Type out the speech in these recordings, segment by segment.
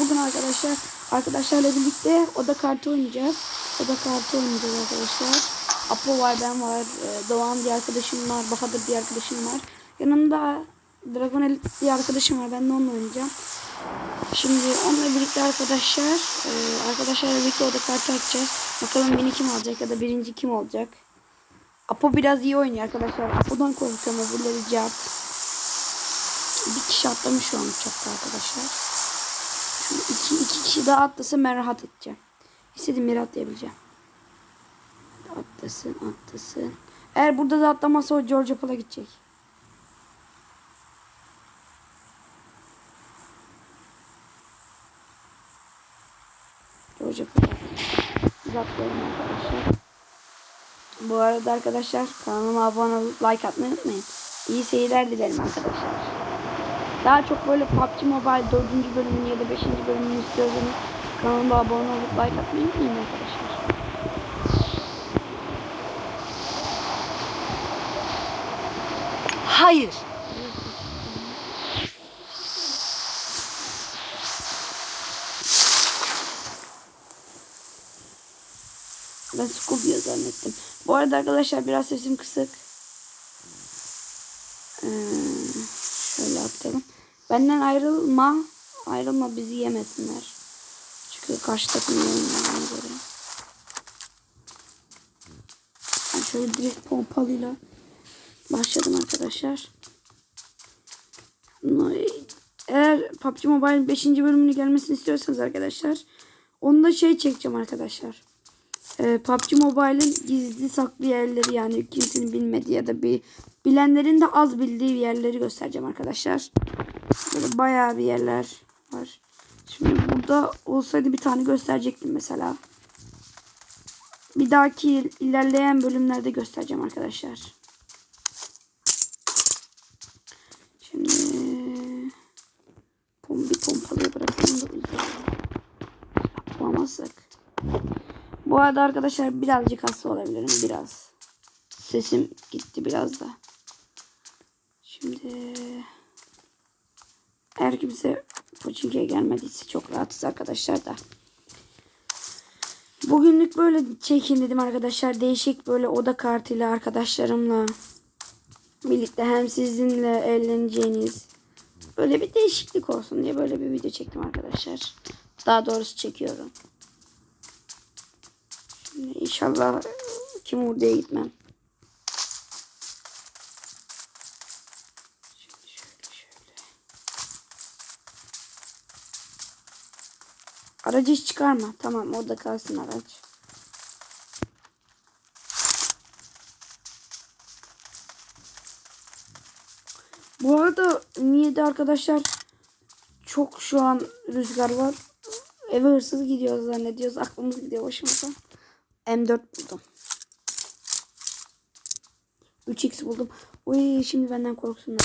Bugün arkadaşlar arkadaşlarla birlikte oda kartı oynayacağız. Oda kartı oynayacağız arkadaşlar. Apo var, ben var, e, Doğan diye arkadaşım var, Bahadır diye arkadaşım var. Yanımda Dragon Elite diye arkadaşım var. Ben de onunla oynayacağım. Şimdi onunla birlikte arkadaşlar e, arkadaşlarla birlikte oda kartı açacağız. Bakalım beni kim alacak ya da birinci kim olacak. Apo biraz iyi oynuyor arkadaşlar. Apo'dan korkuyorum öbürleri cevap. Bir kişi atlamış şu an uçakta arkadaşlar. Şimdi iki, iki kişi daha atlasın ben rahat edeceğim. İstediğim yere atlayabileceğim. Atlasın atlasın. Eğer burada da atlamazsa o George Apple'a gidecek. George Apple'a. Biz arkadaşlar. Bu arada arkadaşlar kanalıma abone olup like atmayı unutmayın. İyi seyirler dilerim arkadaşlar. Daha çok böyle PUBG Mobile 4. bölümünü ya da 5. bölümünü istiyorsanız kanalıma abone olup like atmayı unutmayın arkadaşlar. Hayır. Ben Scooby'yi zannettim. Bu arada arkadaşlar biraz sesim kısık. Ee, atlayalım. Benden ayrılma. Ayrılma bizi yemesinler. Çünkü karşı takım ona göre. Ben şöyle direkt pompalıyla başladım arkadaşlar. Eğer PUBG Mobile 5. bölümünü gelmesini istiyorsanız arkadaşlar onu da şey çekeceğim arkadaşlar. Ee, PUBG Mobile'ın gizli saklı yerleri yani kimsenin bilmediği ya da bir bilenlerin de az bildiği yerleri göstereceğim arkadaşlar. Böyle bayağı bir yerler var. Şimdi burada olsaydı bir tane gösterecektim mesela. Bir dahaki ilerleyen bölümlerde göstereceğim arkadaşlar. Şimdi pombi pompalıya bırakalım da uzayalım. Bulamazsak. Bu arada arkadaşlar birazcık hasta olabilirim. Biraz. Sesim gitti biraz da. Şimdi eğer kimse Pochinki'ye gelmediyse çok rahatız arkadaşlar da. Bugünlük böyle çekin dedim arkadaşlar. Değişik böyle oda kartıyla arkadaşlarımla birlikte hem sizinle eğleneceğiniz böyle bir değişiklik olsun diye böyle bir video çektim arkadaşlar. Daha doğrusu çekiyorum. İnşallah kim oraya gitmem. Aracı hiç çıkarma. Tamam orada kalsın araç. Bu arada niye de arkadaşlar çok şu an rüzgar var. Eve hırsız gidiyoruz zannediyoruz. Aklımız gidiyor başımıza. M4 buldum. 3x buldum. Oy şimdi benden korksunlar.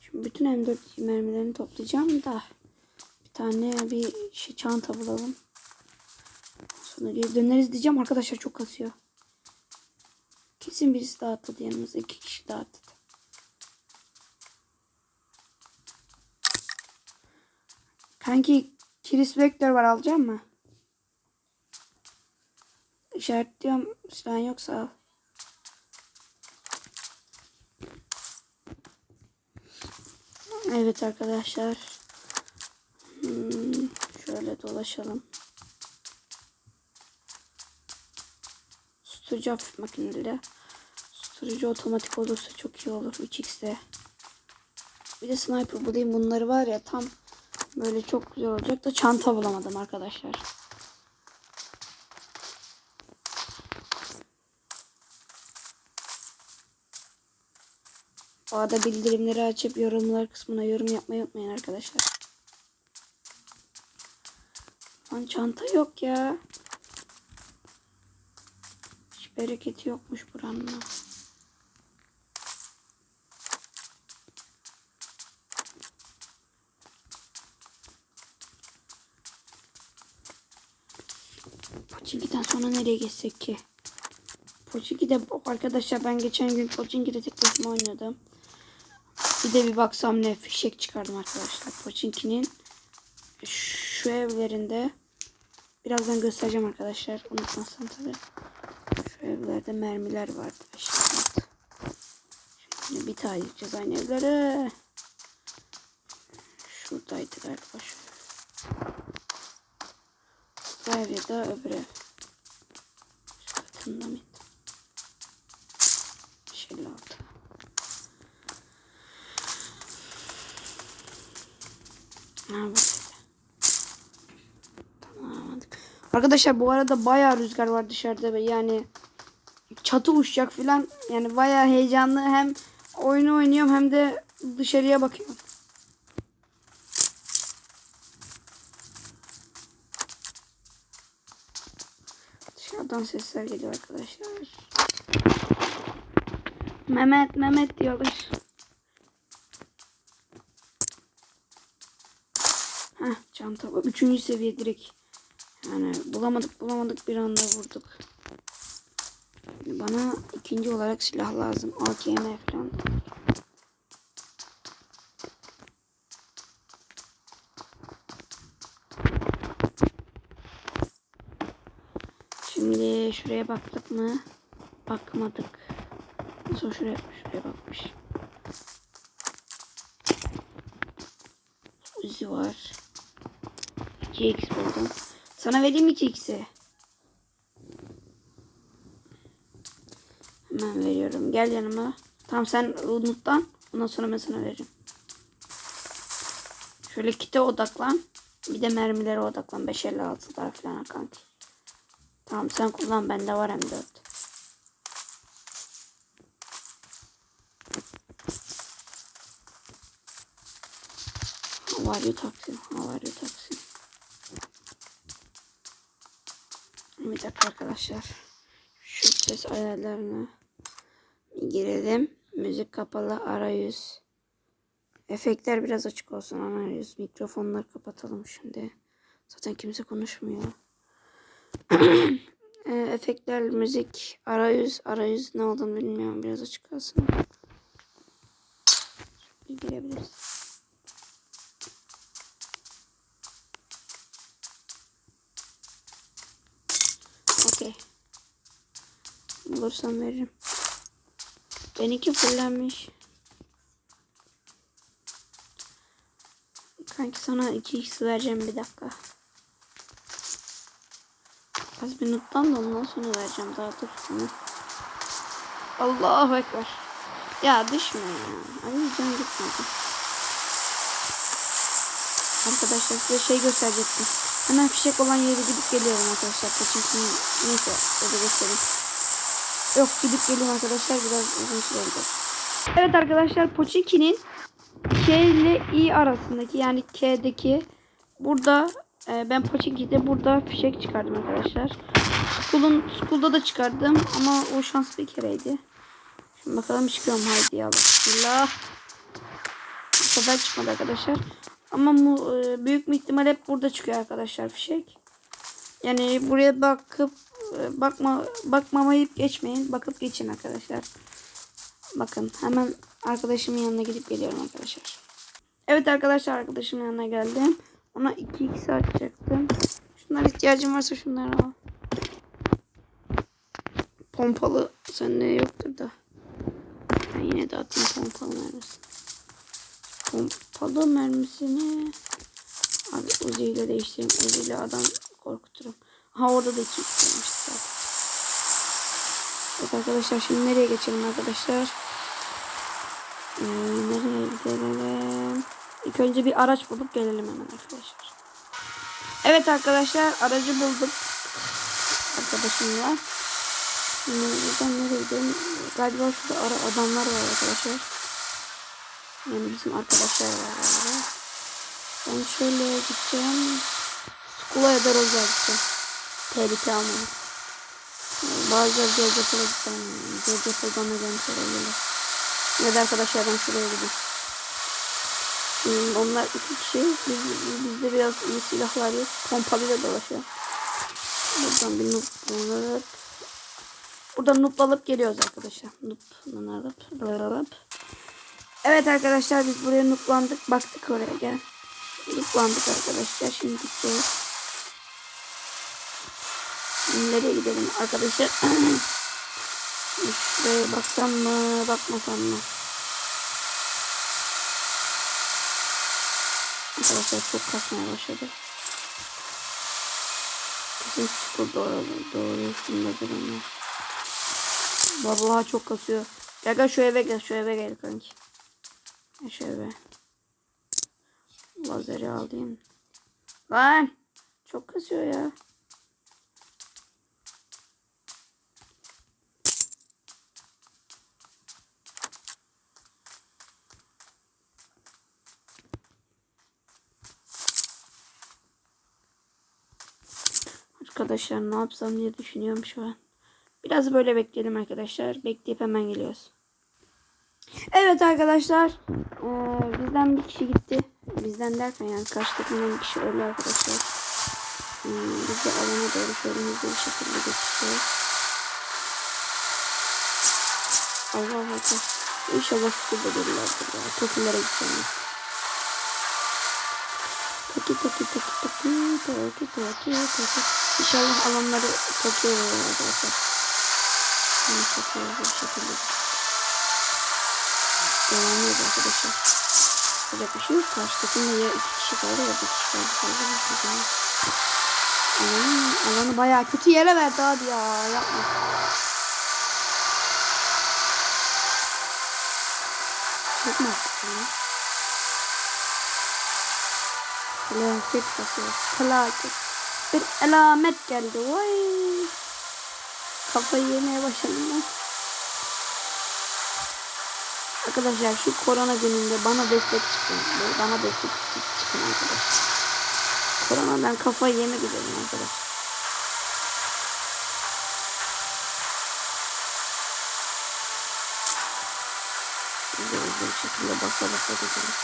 Şimdi bütün M4 mermilerini toplayacağım da bir tane bir şey çanta bulalım. Sonra geri döneriz diyeceğim arkadaşlar çok kasıyor. Kesin birisi daha atladı yanımıza. iki kişi daha. Kanki Kiris Vektör var alacak mı? İşaretliyorum. Silahın yoksa al. Evet arkadaşlar. Hmm, şöyle dolaşalım. Susturucu hafif makineli. Susturucu otomatik olursa çok iyi olur. 3x'de. Bir de sniper bulayım. Bunları var ya tam Böyle çok güzel olacak da çanta bulamadım arkadaşlar. Bu arada bildirimleri açıp yorumlar kısmına yorum yapmayı unutmayın arkadaşlar. Lan çanta yok ya. Hiç bereketi yokmuş buranın. Pochinki'den sonra nereye geçsek ki? Pochinki'de arkadaşlar ben geçen gün Pochinki'de tek başıma oynadım. Bir de bir baksam ne fişek çıkardım arkadaşlar. Pochinki'nin şu evlerinde birazdan göstereceğim arkadaşlar. Unutmasın tabi. Şu evlerde mermiler vardı. Şimdi bir tane gideceğiz aynı evlere. Şuradaydı galiba şu. Bu ev ya da öbür ev. Şu katında mıydı? 56. Ha. Tamam. Arkadaşlar bu arada bayağı rüzgar var dışarıda ve yani çatı uçacak filan. Yani bayağı heyecanlı hem oyunu oynuyorum hem de dışarıya bakıyorum. Dışarıdan sesler geliyor arkadaşlar. Mehmet Mehmet diyorlar. Heh çanta. Üçüncü seviye direkt. Yani bulamadık bulamadık bir anda vurduk. Bana ikinci olarak silah lazım. AKM falan. Şimdi şuraya baktık mı? Bakmadık. Nasıl şuraya, şuraya bakmış. Uzi var. 2x buldum. Sana vereyim 2x'i. Hemen veriyorum. Gel yanıma. Tamam sen unuttan. Ondan sonra ben sana veririm. Şöyle kite odaklan. Bir de mermilere odaklan. 556'lar falan kanki. Tamam sen kullan. Bende var M4. How are you taksi? How are you taksi? Bir dakika arkadaşlar. Şu ses ayarlarına girelim. Müzik kapalı arayüz. Efektler biraz açık olsun arayüz. Mikrofonları kapatalım şimdi. Zaten kimse konuşmuyor. E, Efektler, müzik, arayüz. Arayüz ne olduğunu bilmiyorum. Biraz açık kalsın. Bir girebiliriz. Okey. Bulursam veririm. Benimki fullenmiş. Kanki sana 2x vereceğim bir dakika. Az bir nuttan da ondan sonra vereceğim daha dur. Hı. Allahu Ekber. Ya düşme ya. Ay can gitmedi. Arkadaşlar size şey gösterecektim. Hemen fişek olan yere gidip geliyorum arkadaşlar. Çünkü neyse orada göstereyim. Yok gidip geliyorum arkadaşlar biraz uzun süre gider. Evet arkadaşlar Pochinki'nin K ile I arasındaki yani K'deki burada e, ben Pochinki'de burada fişek çıkardım arkadaşlar. School'un School'da da çıkardım ama o şans bir kereydi. Şimdi bakalım çıkıyorum haydi ya Bismillah. Bu sefer çıkmadı arkadaşlar. Ama bu e, büyük bir ihtimal hep burada çıkıyor arkadaşlar fişek. Yani buraya bakıp e, bakma bakmamayıp geçmeyin. Bakıp geçin arkadaşlar. Bakın hemen arkadaşımın yanına gidip geliyorum arkadaşlar. Evet arkadaşlar arkadaşımın yanına geldim. Ona 2x açacaktım. Şunlar ihtiyacım varsa şunları al. Pompalı sende yoktur da. Ben yine de atayım pompalı mermisini. Pompalı mermisini Abi Uzi ile değiştireyim. Uzi ile adam korkuturum. Ha orada da 2x varmış zaten. Evet arkadaşlar şimdi nereye geçelim arkadaşlar? Ee, nereye gidelim? İlk önce bir araç bulup gelelim hemen arkadaşlar. Evet arkadaşlar aracı bulduk. Arkadaşımla. Şimdi buradan nereye gidelim? Galiba şurada ara adamlar var arkadaşlar. Yani bizim arkadaşlar var galiba. Ben şöyle gideceğim. Skula ya da Roza gideceğim. Tehlike almamak. Bazıları Georgia gideceğim. Georgia gelmiş olabilirler. Ya da arkadaşlar ben şuraya gideyim. Hmm, onlar iki kişi. Biz, bizde biraz iyi silahlar yok. Pompalıyla dolaşıyor. Buradan bir noob bulup Burada noob alıp geliyoruz arkadaşlar. Noob alıp alıp. Evet arkadaşlar biz buraya nooblandık. Baktık oraya gel. Nooblandık arkadaşlar. Şimdi gideceğiz. Nereye gidelim arkadaşlar? Şuraya baksam mı bakmasam mı? Arkadaşlar çok kasmaya başladı. Kesin sıfır doğru doğru üstündedir onlar. Vallahi çok kasıyor. Gel gel şu eve gel şu eve gel kanki. Şu eve. Lazeri alayım. Lan çok kasıyor ya. Arkadaşlar ne yapsam diye düşünüyorum şu an. Biraz böyle bekleyelim arkadaşlar. Bekleyip hemen geliyoruz. Evet arkadaşlar. Ee, bizden bir kişi gitti. Bizden derken yani karşı bir kişi öldü arkadaşlar. Hmm, biz de alana doğru şöyle bir şekilde geçeceğiz. Allah Allah. İnşallah gelirlerdir ya. Tokilere gideceğim toki toki toki. İnşallah alanları topluyor arkadaşlar. Bunu topluyoruz bir şekilde. Devam ediyoruz arkadaşlar. Yapacak bir şey yok. Karşı takımda ya iki kişi kaldı ya bir kişi kaldı. Fazla bir şey kaldı. Alanı, alanı kötü yere verdi hadi ya. Yapma. Çok mu haklısın ya? Felaket basıyor. Felaket. Bir alamet geldi. Vay. Kafayı yemeye başladım ben. Arkadaşlar şu korona gününde bana destek çıkın. Bana destek çıkın arkadaşlar. Koronadan kafayı yemek üzereyim arkadaşlar. Hızlı bir şekilde basa basa gidelim.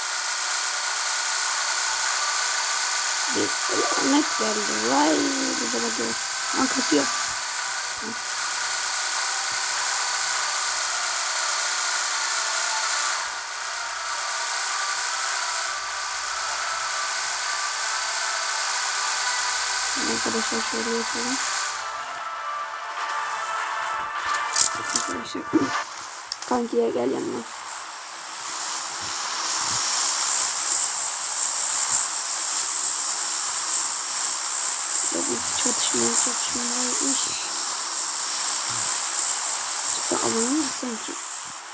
Bir lanet geldi. Vay bize bakıyor. Lan kasıyor. Arkadaşlar şöyle yapalım. Arkadaşlar kankiye gel yanıma. Burada bir çatışma çatışma varmış. Çıktı alanı sanki?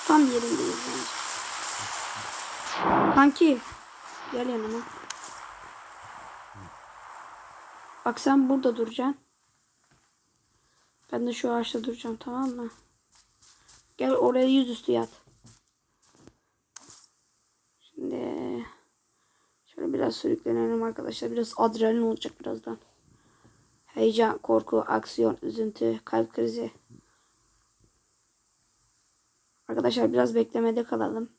Tam yerindeyiz bence. Kanki gel yanıma. Bak sen burada duracaksın. Ben de şu ağaçta duracağım tamam mı? Gel oraya yüzüstü yat. Şimdi şöyle biraz sürüklenelim arkadaşlar. Biraz adrenalin olacak birazdan. Heyecan, korku, aksiyon, üzüntü, kalp krizi. Arkadaşlar biraz beklemede kalalım.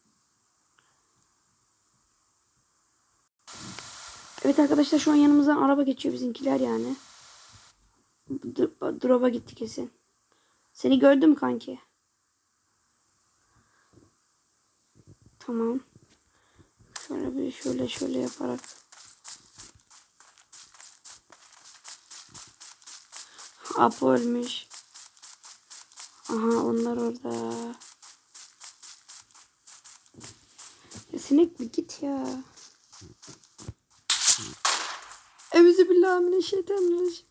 Evet arkadaşlar şu an yanımızdan araba geçiyor bizimkiler yani. Drop'a gitti kesin. Seni gördüm kanki. Tamam. Şöyle bir şöyle şöyle yaparak. Apo ölmüş. Aha onlar orada. Ya sinek bir git ya. Evzi billahi mineşşeytanirracim.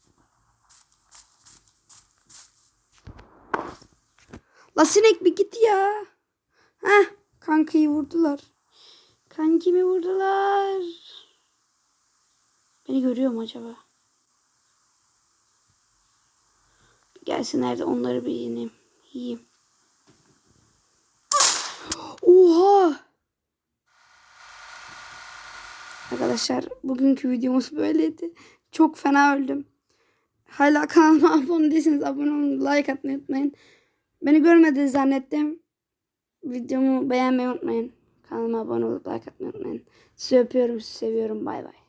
La sinek bir git ya. Heh kankayı vurdular. Kankimi vurdular. Beni görüyor mu acaba? Gelsinler de onları bir yeneyim. Yiyeyim. Oha! Arkadaşlar bugünkü videomuz böyleydi. Çok fena öldüm. Hala kanalıma abone değilseniz abone olun, like atmayı unutmayın. Beni görmediğinizi zannettim. Videomu beğenmeyi unutmayın. Kanalıma abone olup like atmayı unutmayın. Sizi öpüyorum, sizi seviyorum. Bay bay.